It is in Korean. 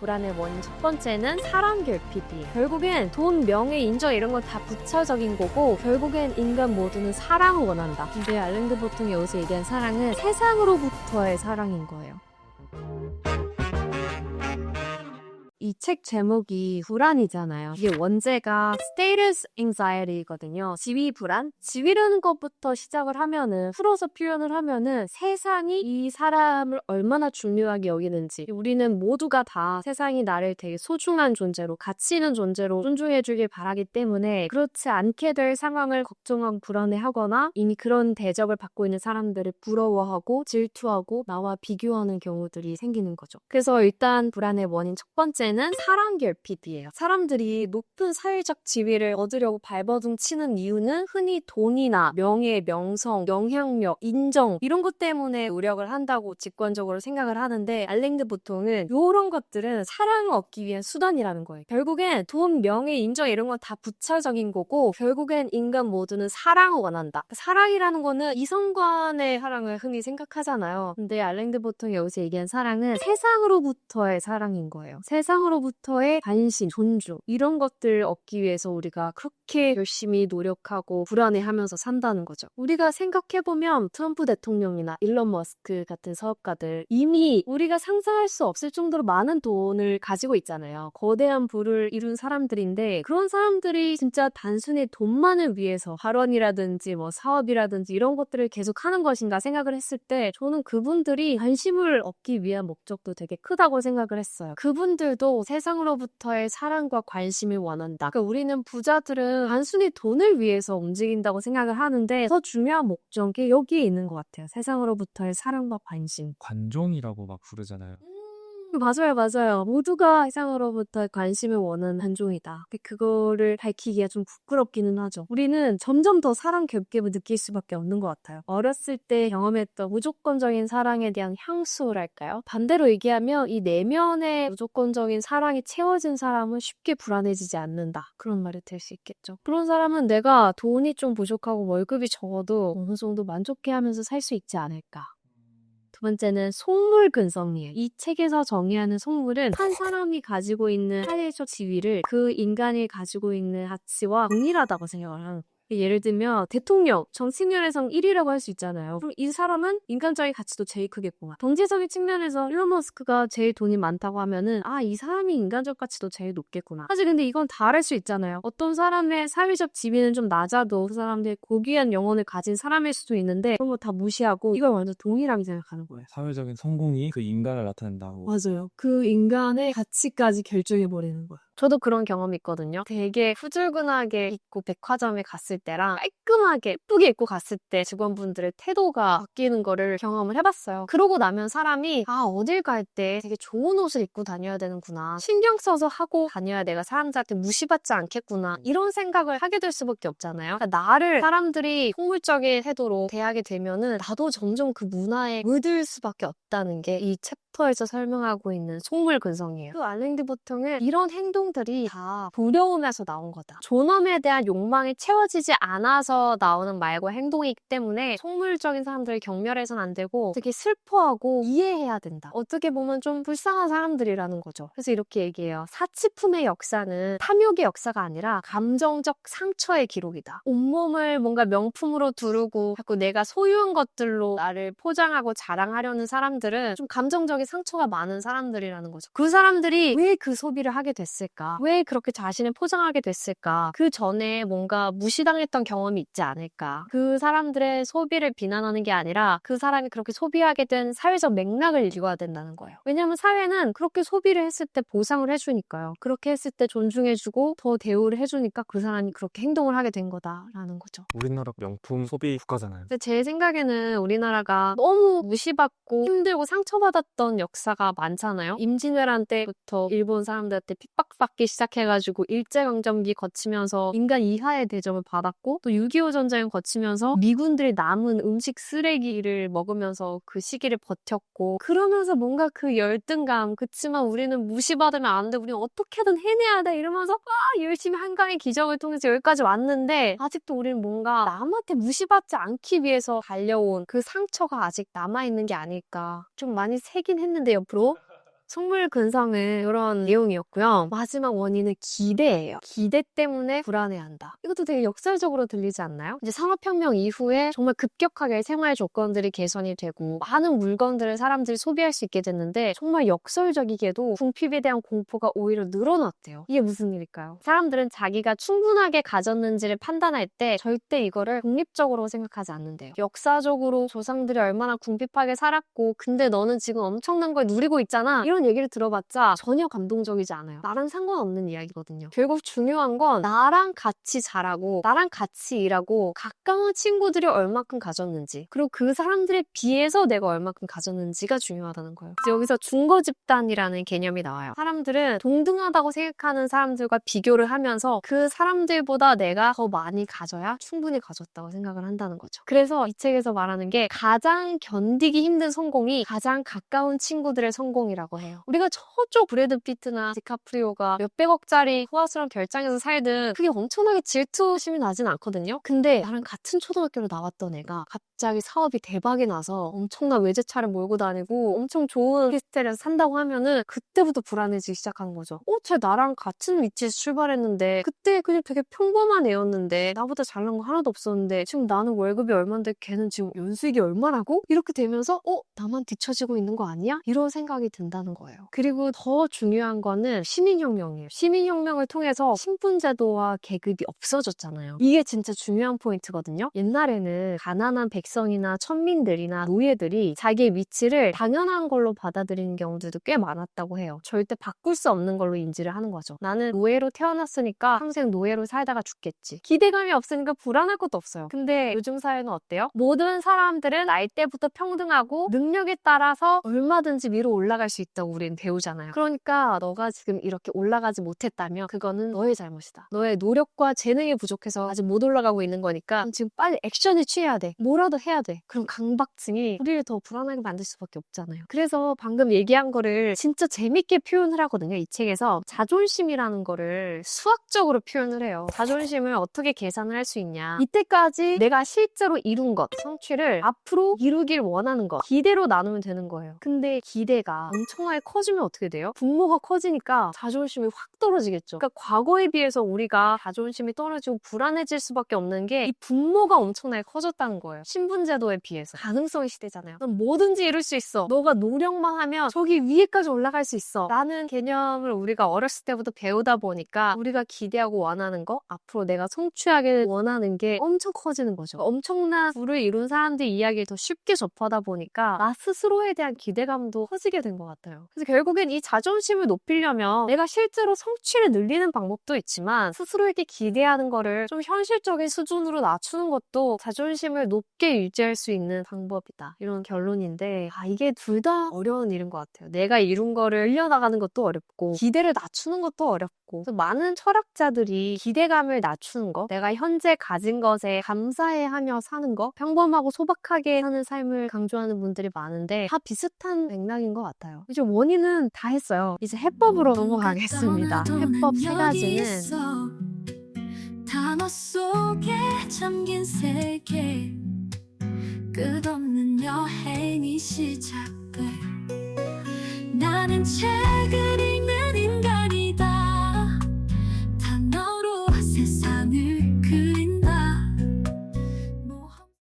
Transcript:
불안의 원인 첫 번째는 사람 결핍이에요. 결국엔 돈, 명예, 인정 이런 건 다 부차적인 거고 결국엔 인간 모두는 사랑을 원한다. 근데 알랭드 보통이 여기서 얘기한 사랑은 세상으로부터의 사랑인 거예요. 이 책 제목이 불안이잖아요. 이게 원제가 status anxiety거든요. 지위 불안? 지위라는 것부터 시작을 하면은 풀어서 표현을 하면은 세상이 이 사람을 얼마나 중요하게 여기는지 우리는 모두가 다 세상이 나를 되게 소중한 존재로 가치 있는 존재로 존중해 주길 바라기 때문에 그렇지 않게 될 상황을 걱정하고 불안해하거나 이미 그런 대접을 받고 있는 사람들을 부러워하고 질투하고 나와 비교하는 경우들이 생기는 거죠. 그래서 일단 불안의 원인 첫 번째 는 사랑 결핍이에요. 사람들이 높은 사회적 지위를 얻으려고 발버둥 치는 이유는 흔히 돈이나 명예, 명성, 영향력, 인정 이런 것 때문에 노력을 한다고 직관적으로 생각을 하는데 알랭드 보통은 이런 것들은 사랑을 얻기 위한 수단이라는 거예요. 결국엔 돈, 명예, 인정 이런 건 다 부차적인 거고 결국엔 인간 모두는 사랑을 원한다. 사랑이라는 거는 이성 간의 사랑을 흔히 생각하잖아요. 근데 알랭드 보통이 여기서 얘기한 사랑은 세상으로부터의 사랑인 거예요. 세상 으로부터의 관심, 존중 이런 것들 얻기 위해서 우리가 그렇게 열심히 노력하고 불안해하면서 산다는 거죠. 우리가 생각해보면 트럼프 대통령이나 일론 머스크 같은 사업가들 이미 우리가 상상할 수 없을 정도로 많은 돈을 가지고 있잖아요. 거대한 부를 이룬 사람들인데 그런 사람들이 진짜 단순히 돈만을 위해서 발언이라든지 뭐 사업이라든지 이런 것들을 계속 하는 것인가 생각을 했을 때 저는 그분들이 관심을 얻기 위한 목적도 되게 크다고 생각을 했어요. 그분들도 세상으로부터의 사랑과 관심을 원한다. 그러니까 우리는 부자들은 단순히 돈을 위해서 움직인다고 생각을 하는데 더 중요한 목적이 여기에 있는 것 같아요. 세상으로부터의 사랑과 관심. 관종이라고 막 부르잖아요. 맞아요, 맞아요. 모두가 세상으로부터 관심을 원하는 한 종이다. 근데 그거를 밝히기가 좀 부끄럽기는 하죠. 우리는 점점 더 사랑 결핍을 느낄 수밖에 없는 것 같아요. 어렸을 때 경험했던 무조건적인 사랑에 대한 향수랄까요? 반대로 얘기하면 이 내면의 무조건적인 사랑이 채워진 사람은 쉽게 불안해지지 않는다. 그런 말이 될 수 있겠죠. 그런 사람은 내가 돈이 좀 부족하고 월급이 적어도 어느 정도 만족해 하면서 살 수 있지 않을까. 두 번째는 속물 근성이에요. 이 책에서 정의하는 속물은 한 사람이 가지고 있는 사회적 지위를 그 인간이 가지고 있는 가치와 동일하다고 생각을 하는 거 예를 들면 대통령, 정치인에서 1위라고 할 수 있잖아요. 그럼 이 사람은 인간적인 가치도 제일 크겠구나. 경제적인 측면에서 일론 머스크가 제일 돈이 많다고 하면은 아 이 사람이 인간적 가치도 제일 높겠구나. 사실 근데 이건 다를 수 있잖아요. 어떤 사람의 사회적 지위는 좀 낮아도 그 사람들의 고귀한 영혼을 가진 사람일 수도 있는데 그런 거 다 무시하고 이걸 완전 동일하게 생각하는 거예요. 사회적인 성공이 그 인간을 나타낸다고. 맞아요. 그 인간의 가치까지 결정해버리는 거야. 저도 그런 경험이 있거든요. 되게 후줄근하게 입고 백화점에 갔을 때랑 깔끔하게 예쁘게 입고 갔을 때 직원분들의 태도가 바뀌는 거를 경험을 해봤어요. 그러고 나면 사람이 아 어딜 갈 때 되게 좋은 옷을 입고 다녀야 되는구나. 신경 써서 하고 다녀야 내가 사람들한테 무시받지 않겠구나. 이런 생각을 하게 될 수밖에 없잖아요. 그러니까 나를 사람들이 속물적인 태도로 대하게 되면은 나도 점점 그 문화에 물들 수밖에 없다는 게 이 챕터에서 설명하고 있는 속물 근성이에요. 그 알랭드 보통은 이런 행동 들이 다 두려움에서 나온 거다. 존엄에 대한 욕망이 채워지지 않아서 나오는 말과 행동이기 때문에 속물적인 사람들을 경멸해서는 안 되고 되게 슬퍼하고 이해해야 된다. 어떻게 보면 좀 불쌍한 사람들이라는 거죠. 그래서 이렇게 얘기해요. 사치품의 역사는 탐욕의 역사가 아니라 감정적 상처의 기록이다. 온몸을 뭔가 명품으로 두르고 자꾸 내가 소유한 것들로 나를 포장하고 자랑하려는 사람들은 좀 감정적인 상처가 많은 사람들이라는 거죠. 그 사람들이 왜 그 소비를 하게 됐을까? 왜 그렇게 자신을 포장하게 됐을까? 그 전에 뭔가 무시당했던 경험이 있지 않을까? 그 사람들의 소비를 비난하는 게 아니라 그 사람이 그렇게 소비하게 된 사회적 맥락을 읽어야 된다는 거예요. 왜냐하면 사회는 그렇게 소비를 했을 때 보상을 해주니까요. 그렇게 했을 때 존중해주고 더 대우를 해주니까 그 사람이 그렇게 행동을 하게 된 거다라는 거죠. 우리나라 명품 소비 국가잖아요. 근데 제 생각에는 우리나라가 너무 무시받고 힘들고 상처받았던 역사가 많잖아요. 임진왜란 때부터 일본 사람들한테 핍박받기 시작해가지고 일제강점기 거치면서 인간 이하의 대접을 받았고 또 6.25 전쟁을 거치면서 미군들이 남은 음식 쓰레기를 먹으면서 그 시기를 버텼고 그러면서 뭔가 그 열등감 그치만 우리는 무시받으면 안 돼. 우리는 어떻게든 해내야 돼. 이러면서 아 열심히 한강의 기적을 통해서 여기까지 왔는데 아직도 우리는 뭔가 남한테 무시받지 않기 위해서 달려온 그 상처가 아직 남아있는 게 아닐까. 좀 많이 새긴 했는데 옆으로. 속물 근성은 이런 내용이었고요. 마지막 원인은 기대예요. 기대 때문에 불안해한다. 이것도 되게 역설적으로 들리지 않나요? 이제 산업혁명 이후에 정말 급격하게 생활 조건들이 개선이 되고 많은 물건들을 사람들이 소비할 수 있게 됐는데 정말 역설적이게도 궁핍에 대한 공포가 오히려 늘어났대요. 이게 무슨 일일까요? 사람들은 자기가 충분하게 가졌는지를 판단할 때 절대 이거를 독립적으로 생각하지 않는데요. 역사적으로 조상들이 얼마나 궁핍하게 살았고 근데 너는 지금 엄청난 걸 누리고 있잖아. 이런 얘기를 들어봤자 전혀 감동적이지 않아요. 나랑 상관없는 이야기거든요. 결국 중요한 건 나랑 같이 자라고 나랑 같이 일하고 가까운 친구들이 얼마큼 가졌는지 그리고 그 사람들에 비해서 내가 얼마큼 가졌는지가 중요하다는 거예요. 여기서 중거 집단이라는 개념이 나와요. 사람들은 동등하다고 생각하는 사람들과 비교를 하면서 그 사람들보다 내가 더 많이 가져야 충분히 가졌다고 생각을 한다는 거죠. 그래서 이 책에서 말하는 게 가장 견디기 힘든 성공이 가장 가까운 친구들의 성공이라고 해요. 우리가 저쪽 브래드 피트나 디카프리오가 몇백억짜리 호화스러운 별장에서 살든 그게 엄청나게 질투심이 나진 않거든요. 근데 나랑 같은 초등학교로 나왔던 애가 갑자기 사업이 대박이 나서 엄청난 외제차를 몰고 다니고 엄청 좋은 히스테리에서 산다고 하면은 그때부터 불안해지기 시작하는 거죠. 어, 쟤 나랑 같은 위치에서 출발했는데 그때 그냥 되게 평범한 애였는데 나보다 잘난 거 하나도 없었는데 지금 나는 월급이 얼만데 걔는 지금 연수익이 얼마라고? 이렇게 되면서 어, 나만 뒤처지고 있는 거 아니야? 이런 생각이 든다는 거예요. 그리고 더 중요한 거는 시민혁명이에요. 시민혁명을 통해서 신분제도와 계급이 없어졌잖아요. 이게 진짜 중요한 포인트거든요. 옛날에는 가난한 백성 이나 천민들이나 노예들이 자기의 위치를 당연한 걸로 받아들이는 경우들도 꽤 많았다고 해요. 절대 바꿀 수 없는 걸로 인지를 하는 거죠. 나는 노예로 태어났으니까 평생 노예로 살다가 죽겠지. 기대감이 없으니까 불안할 것도 없어요. 근데 요즘 사회는 어때요? 모든 사람들은 나이 때부터 평등하고 능력에 따라서 얼마든지 위로 올라갈 수 있다고 우리는 배우잖아요. 그러니까 너가 지금 이렇게 올라가지 못했다면 그거는 너의 잘못이다. 너의 노력과 재능이 부족해서 아직 못 올라가고 있는 거니까 지금 빨리 액션을 취해야 돼. 뭐라도 해야 돼. 그럼 강박증이 우리를 더 불안하게 만들 수밖에 없잖아요. 그래서 방금 얘기한 거를 진짜 재밌게 표현을 하거든요. 이 책에서 자존심이라는 거를 수학적으로 표현을 해요. 자존심을 어떻게 계산을 할 수 있냐. 이때까지 내가 실제로 이룬 것, 성취를 앞으로 이루길 원하는 것, 기대로 나누면 되는 거예요. 근데 기대가 엄청나게 커지면 어떻게 돼요? 분모가 커지니까 자존심이 확 떨어지겠죠. 그러니까 과거에 비해서 우리가 자존심이 떨어지고 불안해질 수밖에 없는 게 이 분모가 엄청나게 커졌다는 거예요. 신분제도에 비해서. 가능성의 시대잖아요. 넌 뭐든지 이룰 수 있어. 너가 노력만 하면 저기 위에까지 올라갈 수 있어. 라는 개념을 우리가 어렸을 때부터 배우다 보니까 우리가 기대하고 원하는 거, 앞으로 내가 성취하길 원하는 게 엄청 커지는 거죠. 엄청난 부를 이룬 사람들 이야기를 더 쉽게 접하다 보니까 나 스스로에 대한 기대감도 커지게 된 것 같아요. 그래서 결국엔 이 자존심을 높이려면 내가 실제로 성취를 늘리는 방법도 있지만 스스로에게 기대하는 거를 좀 현실적인 수준으로 낮추는 것도 자존심을 높게 유지할 수 있는 방법이다. 이런 결론인데 아 이게 둘 다 어려운 일인 것 같아요. 내가 이룬 거를 흘려나가는 것도 어렵고 기대를 낮추는 것도 어렵고 많은 철학자들이 기대감을 낮추는 거 내가 현재 가진 것에 감사해 하며 사는 거 평범하고 소박하게 사는 삶을 강조하는 분들이 많은데 다 비슷한 맥락인 것 같아요. 이제 원인은 다 했어요. 이제 해법으로 넘어가겠습니다. 해법 세 가지는 단어 속에 잠긴 세계 끝없는 여행이 시작돼. 나는 책을